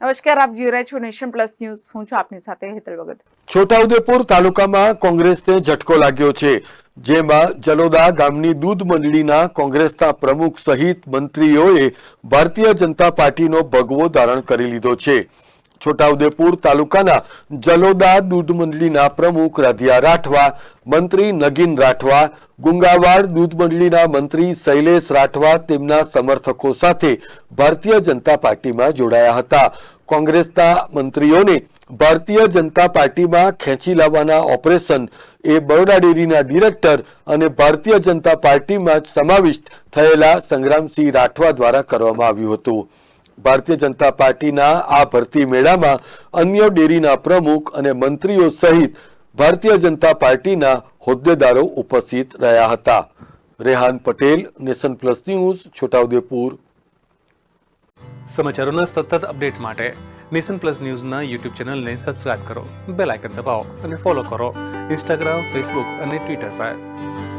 નમસ્કાર, આપ જોઈ રહ્યા છો નેશન પ્લસ ન્યૂઝ. હું છું આપની સાથે હેતલ ભગત. છોટાઉદેપુર તાલુકામાં કોંગ્રેસને ઝટકો લાગ્યો છે, જેમાં જલોદા ગામની દૂધ મંડળીના કોંગ્રેસના પ્રમુખ સહિત મંત્રીઓએ ભારતીય જનતા પાર્ટીનો ભગવો ધારણ કરી લીધો છે. છોટાઉદેપુર તાલુકાના જલોદા દૂધ મંડળીના પ્રમુખ રાધિયા રાઠવા, મંત્રી નગીન રાઠવા, ગુંગાવાડ દૂધ મંડળીના મંત્રી શૈલેષ રાઠવા તેમના સમર્થકો સાથે ભારતીય જનતા પાર્ટીમાં જોડાયા હતા. કોંગ્રેસના મંત્રીઓને ભારતીય જનતા પાર્ટીમાં ખેંચી લાવવાના ઓપરેશન એ બરોડા ડેરીના ડિરેક્ટર અને ભારતીય જનતા પાર્ટીમાં સમાવિષ્ટ થયેલા સંગ્રામસિંહ રાઠવા દ્વારા કરવામાં આવ્યું હતું. ભારતીય જનતા પાર્ટીના આ ભરતી મેળામાં અન્ય ડેરીના પ્રમુખ અને મંત્રીઓ સહિત ભારતીય જનતા પાર્ટીના હોદ્દેદારો ઉપસ્થિત રહ્યા હતા. Rehan Patel, nation plus news, Chhotaudepur. સમાચારોના સતત અપડેટ માટે નેશન પ્લસ ન્યૂઝના યુટ્યુબ ચેનલને સબસ્ક્રાઇબ કરો, બેલ આઇકન દબાવો અને ફોલો કરો. ઇન્સ્ટાગ્રામ, ફેસબુક અને ટ્વિટર પર.